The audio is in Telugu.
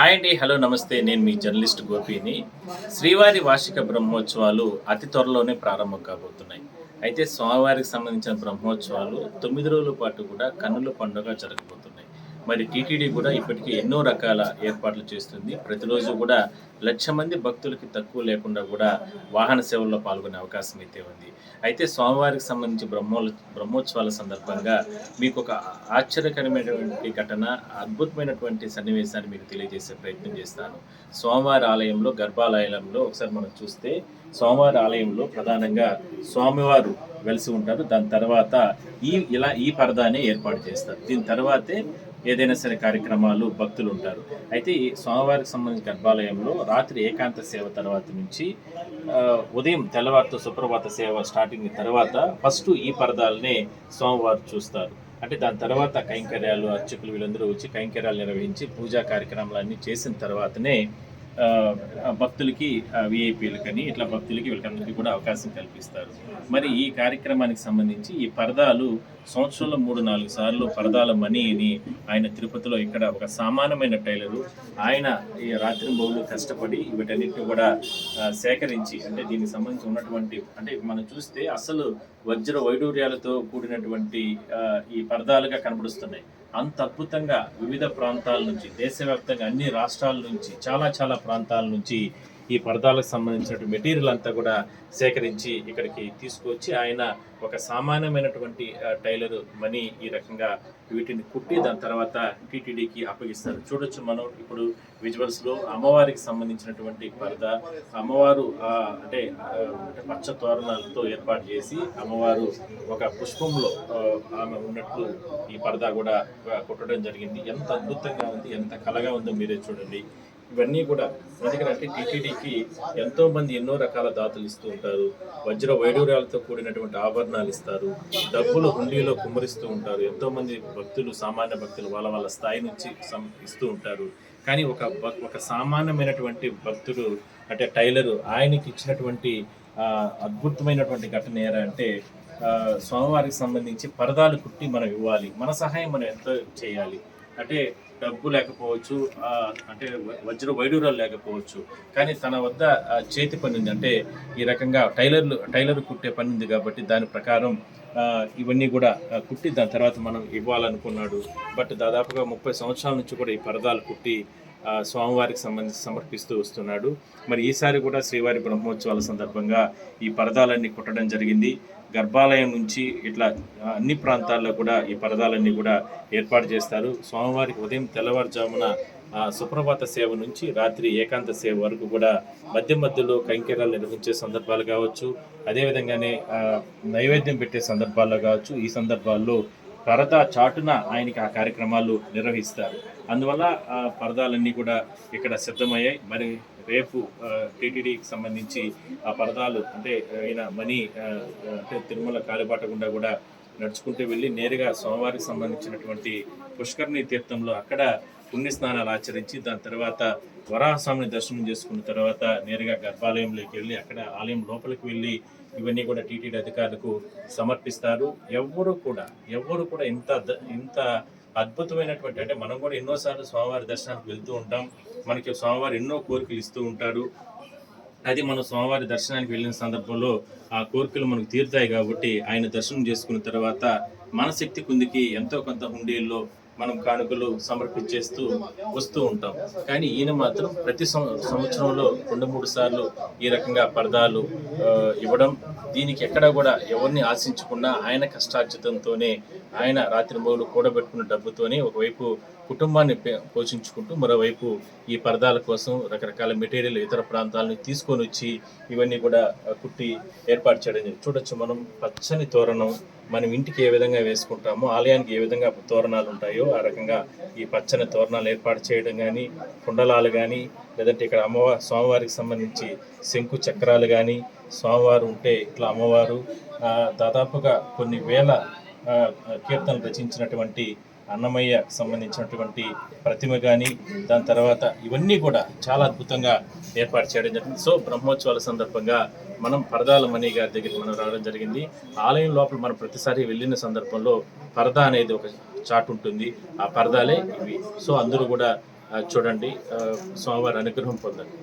హాయ్ అండి హలో నమస్తే. నేను మీ జర్నలిస్ట్ గోపిని. శ్రీవారి వార్షిక బ్రహ్మోత్సవాలు అతి త్వరలోనే ప్రారంభం కాబోతున్నాయి. అయితే స్వామివారికి సంబంధించిన బ్రహ్మోత్సవాలు తొమ్మిది రోజుల పాటు కూడా కన్నుల పండుగ జరగబోతున్నాయి మరి టీటీడీ కూడా ఇప్పటికీ ఎన్నో రకాల ఏర్పాట్లు చేస్తుంది. ప్రతిరోజు కూడా లక్ష మంది భక్తులకి తక్కువ లేకుండా కూడా వాహన సేవల్లో పాల్గొనే అవకాశం అయితే ఉంది. అయితే స్వామివారికి సంబంధించి బ్రహ్మో బ్రహ్మోత్సవాల సందర్భంగా మీకు ఒక ఆశ్చర్యకరమైనటువంటి ఘటన అద్భుతమైనటువంటి సన్నివేశాన్ని మీకు తెలియజేసే ప్రయత్నం చేస్తాను. స్వామివారి ఆలయంలో గర్భాలయంలో ఒకసారి మనం చూస్తే స్వామివారి ఆలయంలో ప్రధానంగా స్వామివారు వెలిసి ఉంటారు. దాని తర్వాత ఈ ఇలా ఈ పరదానే ఏర్పాటు చేస్తారు. దీని తర్వాతే ఏదైనా సరే కార్యక్రమాలు భక్తులు ఉంటారు. అయితే ఈ స్వామివారికి సంబంధించిన గర్భాలయంలో రాత్రి ఏకాంత సేవ తర్వాత నుంచి ఉదయం తెల్లవారితో సుప్రభాత సేవ స్టార్టింగ్ తర్వాత ఫస్ట్ ఈ పరదాలనే స్వామివారు చూస్తారు. అంటే దాని తర్వాత కైంకర్యాలు అర్చకులు వీళ్ళందరూ వచ్చి కైంకర్యాలు నిర్వహించి పూజా కార్యక్రమాలు అన్నీ చేసిన తర్వాతనే భక్తులకి విఐపీలకని ఇట్లా భక్తులకి వీళ్ళకందరికీ కూడా అవకాశం కల్పిస్తారు. మరి ఈ కార్యక్రమానికి సంబంధించి ఈ పరదాలు సంవత్సరంలో మూడు నాలుగు సార్లు పరదాల మనీని ఆయన తిరుపతిలో ఇక్కడ ఒక సామాన్యమైన టైలరు ఆయన ఈ రాత్రి బౌలు కష్టపడి వీటన్నిటిని కూడా సేకరించి అంటే దీనికి సంబంధించి ఉన్నటువంటి అంటే మనం చూస్తే అసలు వజ్ర వైడూర్యాలతో కూడినటువంటి ఈ పరదాలుగా కనబడుస్తున్నాయి. అంత అద్భుతంగా వివిధ ప్రాంతాల నుంచి దేశవ్యాప్తంగా అన్ని రాష్ట్రాల నుంచి చాలా చాలా ప్రాంతాల నుంచి ఈ పరదాలకు సంబంధించిన మెటీరియల్ అంతా కూడా సేకరించి ఇక్కడికి తీసుకొచ్చి ఆయన ఒక సామాన్యమైనటువంటి టైలర్ మనీ ఈ రకంగా వీటిని కుట్టి దాని తర్వాత టీటీడీకి అప్పగిస్తారు. చూడొచ్చు మనం ఇప్పుడు విజువల్స్లో అమ్మవారికి సంబంధించినటువంటి పరద అమ్మవారు అంటే పచ్చ తోరణాలతో ఏర్పాటు చేసి అమ్మవారు ఒక పుష్పంలో ఆమె ఉన్నట్లు ఈ పరదా కూడా కుట్టడం జరిగింది. ఎంత అద్భుతంగా ఉంది ఎంత కలగా ఉందో మీరే చూడండి. ఇవన్నీ కూడా ఎందుకంటే అంటే టీటీడీకి ఎంతో మంది ఎన్నో రకాల దాతలు ఇస్తూ ఉంటారు. వజ్ర వైడూర్యాలతో కూడినటువంటి ఆభరణాలు ఇస్తారు. డబ్బులు హుండీలో కుమ్మరిస్తూ ఉంటారు. ఎంతో మంది భక్తులు సామాన్య భక్తులు వాళ్ళ వాళ్ళ స్థాయి నుంచి ఇస్తూ ఉంటారు. కానీ ఒక ఒక సామాన్యమైనటువంటి భక్తుడు అంటే టైలరు ఆయనకి ఇచ్చినటువంటి అద్భుతమైనటువంటి ఘటన ఏరా అంటే స్వామివారికి సంబంధించి పరదాలు కుట్టి మనం ఇవ్వాలి. మన సహాయం మనం ఎంతో చేయాలి. అంటే డబ్బు లేకపోవచ్చు అంటే వజ్ర వైడూరాలు లేకపోవచ్చు కానీ తన వద్ద చేతి పని ఉంది అంటే ఈ రకంగా టైలర్లు టైలర్ కుట్టే పని ఉంది కాబట్టి దాని ప్రకారం ఇవన్నీ కూడా కుట్టి దాని తర్వాత మనం ఇవ్వాలనుకున్నాడు. బట్ దాదాపుగా ముప్పై సంవత్సరాల నుంచి కూడా ఈ పరదాలు కుట్టి స్వామివారికి సంబంధించి సమర్పిస్తూ వస్తున్నాడు. మరి ఈసారి కూడా శ్రీవారి బ్రహ్మోత్సవాల సందర్భంగా ఈ పరదాలన్నీ కుట్టడం జరిగింది. గర్భాలయం నుంచి ఇట్లా అన్ని ప్రాంతాల్లో కూడా ఈ పరదాలన్నీ కూడా ఏర్పాటు చేస్తారు. స్వామివారికి ఉదయం తెల్లవారుజామున సుప్రభాత సేవ నుంచి రాత్రి ఏకాంత సేవ వరకు కూడా మధ్య మధ్యలో కైంకర్యాలు నిర్వహించే సందర్భాలు కావచ్చు. అదేవిధంగానే నైవేద్యం పెట్టే సందర్భాల్లో కావచ్చు. ఈ సందర్భాల్లో పరదా చాటున ఆయనకి ఆ కార్యక్రమాలు నిర్వహిస్తారు. అందువల్ల ఆ పరదాలన్నీ కూడా ఇక్కడ సిద్ధమయ్యాయి. మరి రేపు టీటీడీకి సంబంధించి ఆ పరదాలు అంటే ఈయన మనీ అంటే తిరుమల కాలిబాట గుండా కూడా నడుచుకుంటూ వెళ్ళి నేరుగా స్వామివారికి సంబంధించినటువంటి పుష్కర్ణి తీర్థంలో అక్కడ పుణ్యస్నానాలు ఆచరించి దాని తర్వాత వరాహస్వామిని దర్శనం చేసుకున్న తర్వాత నేరుగా గర్భాలయంలోకి వెళ్ళి అక్కడ ఆలయం లోపలికి వెళ్ళి ఇవన్నీ కూడా టీటీడీ అధికారులకు సమర్పిస్తారు. ఎవ్వరు కూడా ఎవ్వరు కూడా ఇంత ఇంత అద్భుతమైనటువంటి అంటే మనం కూడా ఎన్నోసార్లు స్వామివారి దర్శనానికి వెళ్తూ ఉంటాం. మనకి స్వామివారు ఎన్నో కోరికలు ఇస్తూ ఉంటారు. అది మనం స్వామివారి దర్శనానికి వెళ్ళిన సందర్భంలో ఆ కోరికలు మనకు తీరుతాయి కాబట్టి ఆయన దర్శనం చేసుకున్న తర్వాత మన శక్తి కుందికి ఎంతో కొంత హుండీల్లో మనం కానుకలు సమర్పించేస్తూ వస్తూ ఉంటాం. కానీ ఈయన మాత్రం ప్రతి సంవత్సరంలో రెండు మూడు సార్లు ఈ రకంగా పరదాలు ఇవ్వడం దీనికి ఎక్కడ కూడా ఎవరిని ఆశించకుండా ఆయన కష్టార్జితంతోనే ఆయన రాత్రి మొగులు కూడబెట్టుకున్న డబ్బుతోనే ఒకవైపు కుటుంబాన్ని పోషించుకుంటూ మరోవైపు ఈ పరదాల కోసం రకరకాల మెటీరియల్ ఇతర ప్రాంతాలను తీసుకొని వచ్చి ఇవన్నీ కూడా కుట్టి ఏర్పాటు చేయడం చూడొచ్చు మనం పచ్చని తోరణం మనం ఇంటికి ఏ విధంగా వేసుకుంటామో ఆలయానికి ఏ విధంగా తోరణాలు ఉంటాయో ఆ రకంగా ఈ పచ్చని తోరణాలు ఏర్పాటు చేయడం కానీ కుండలాలు కానీ లేదంటే ఇక్కడ అమ్మవారి స్వామివారికి సంబంధించి శంకు చక్రాలు కానీ స్వామివారు ఉంటే ఇట్లా అమ్మవారు దాదాపుగా కొన్ని వేల కీర్తనలు రచించినటువంటి అన్నమయ్య సంబంధించినటువంటి ప్రతిమ కానీ దాని తర్వాత ఇవన్నీ కూడా చాలా అద్భుతంగా ఏర్పాటు చేయడం జరిగింది. సో బ్రహ్మోత్సవాల సందర్భంగా మనం పరదాల మణి గారి దగ్గరికి మనం రావడం జరిగింది. ఆలయం లోపల మనం ప్రతిసారి వెళ్ళిన సందర్భంలో పరదా అనేది ఒక చాట్ ఉంటుంది. ఆ పరదాలే ఇవి. సో అందరూ కూడా చూడండి స్వామివారి అనుగ్రహం పొందండి.